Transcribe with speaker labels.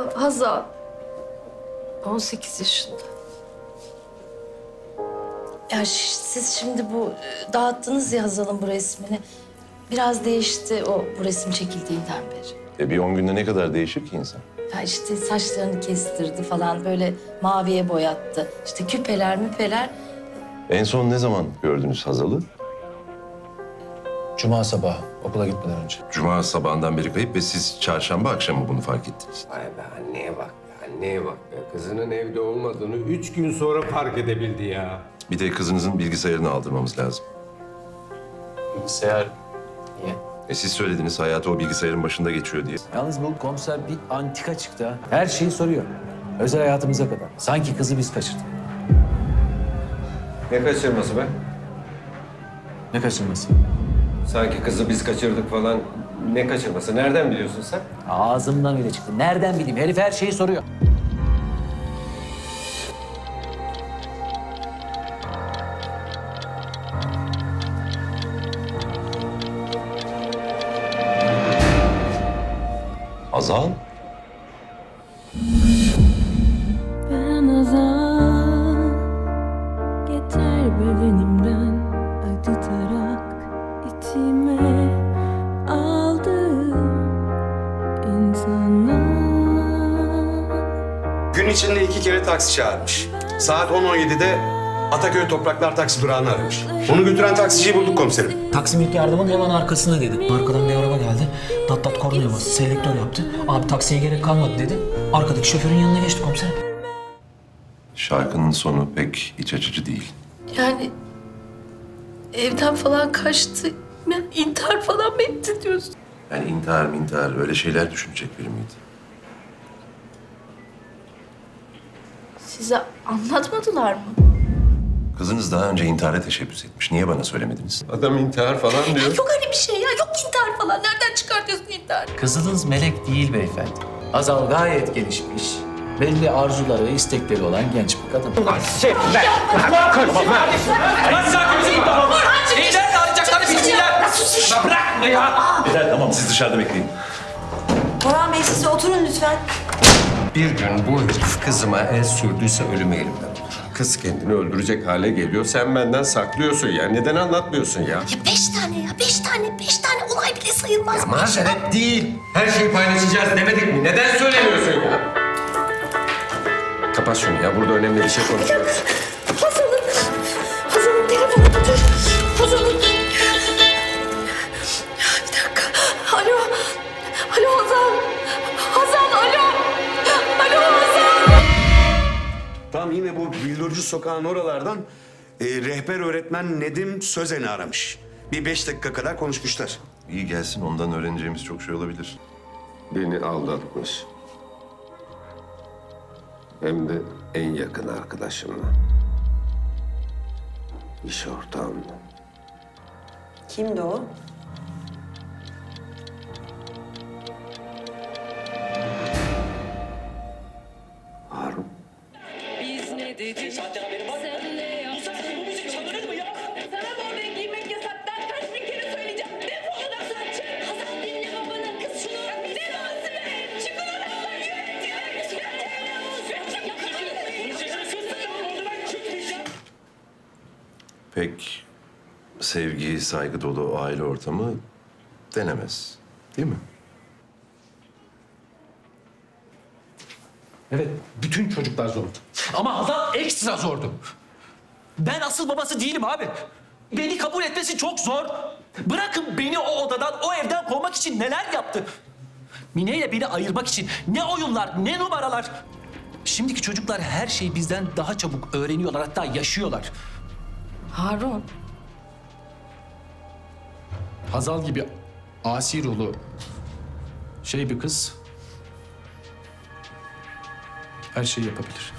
Speaker 1: Ha- Hazal. 18 yaşında. Ya siz şimdi bu e, dağıttınız ya Hazal'ın bu resmini. Biraz değişti o bu resim çekildiğinden beri.
Speaker 2: E bir on günde ne kadar değişir ki insan?
Speaker 1: Ya işte saçlarını kestirdi falan böyle maviye boyattı. İşte küpeler müpeler.
Speaker 2: En son ne zaman gördünüz Hazal'ı?
Speaker 3: Cuma sabahı okula gitmeden önce.
Speaker 2: Cuma sabahından beri kayıp ve siz çarşamba akşamı bunu fark ettiniz.
Speaker 4: Vay be anneye bak be, anneye bak be. Kızının evde olmadığını üç gün sonra fark edebildi ya.
Speaker 2: Bir de kızınızın bilgisayarını aldırmamız lazım.
Speaker 3: Bilgisayar niye?
Speaker 2: E siz söylediniz hayatı o bilgisayarın başında geçiyor diye.
Speaker 3: Yalnız bu komiser bir antika çıktı ha. Her şeyi soruyor. Özel hayatımıza kadar. Sanki kızı biz kaçırdık.
Speaker 4: Ne kaçırması be?
Speaker 3: Ne kaçırması?
Speaker 4: Sanki kızı biz kaçırdık falan. Ne kaçırması? Nereden biliyorsun sen?
Speaker 3: Ağzımdan öyle çıktı. Nereden bileyim? Herif her şeyi soruyor.
Speaker 2: Hazal?
Speaker 5: Gün içinde iki kere taksi çağırmış. Saat 10.17'de Ataköy Topraklar Taksi durağını aramış. Onu götüren taksiciyi bulduk komiserim.
Speaker 6: Taksim ilk yardımın hemen arkasında dedi. Arkadan bir araba geldi. Dat dat kornaya bastı. Selektör yaptı. Abi taksiye gerek kalmadı dedi. Arkadaki şoförün yanına geçti komiserim.
Speaker 2: Şarkının sonu pek iç açıcı değil.
Speaker 1: Yani evden falan kaçtı. Yani intihar falan mı etti diyorsun?
Speaker 2: Yani intihar mintihar öyle şeyler düşünecek biri miydi?
Speaker 1: Size anlatmadılar mı?
Speaker 2: Kızınız daha önce intihara teşebbüs etmiş. Niye bana söylemediniz?
Speaker 4: Adam intihar falan diyor.
Speaker 1: Yok öyle bir şey ya. Yok intihar falan. Nereden çıkartıyorsun intihar?
Speaker 3: Kızınız melek değil beyefendi. Azal gayet gelişmiş. Belli arzuları, istekleri olan genç bir kadın.
Speaker 2: Yeter tamam siz dışarıda bekleyin.
Speaker 7: Orhan Bey siz oturun lütfen.
Speaker 4: Bir gün bu herif kızıma el sürdüyse ölümü elimden. Kız kendini öldürecek hale geliyor. Sen benden saklıyorsun ya. Neden anlatmıyorsun ya?
Speaker 1: Beş tane ya. Beş tane. Beş tane olay bile sayılmaz.
Speaker 4: Mazeret değil. Her şeyi paylaşacağız demedik mi? Neden söylemiyorsun ya? Kapat şunu ya. Burada önemli bir şey konuşuyoruz.
Speaker 5: Tam yine bu Billurcu Sokağı'nın oralardan e, rehber öğretmen Nedim Sözen'i aramış. Bir beş dakika kadar konuşmuşlar.
Speaker 2: İyi gelsin ondan öğreneceğimiz çok şey olabilir.
Speaker 4: Beni aldatmış. Hem de en yakın arkadaşımla. İş ortağımla.
Speaker 7: Kimdi o?
Speaker 2: Pek sevgi, saygı dolu aile ortamı denemez. Değil mi?
Speaker 6: Evet, bütün çocuklar zordu. Ama Hazal ekstra zordu. Ben asıl babası değilim abi. Beni kabul etmesi çok zor. Bırakın beni o odadan, o evden kovmak için neler yaptı. Mine ile beni ayırmak için ne oyunlar, ne numaralar. Şimdiki çocuklar her şeyi bizden daha çabuk öğreniyorlar, hatta yaşıyorlar.
Speaker 1: Harun.
Speaker 3: Hazal gibi asi ruhlu şey bir kız her şeyi yapabilir.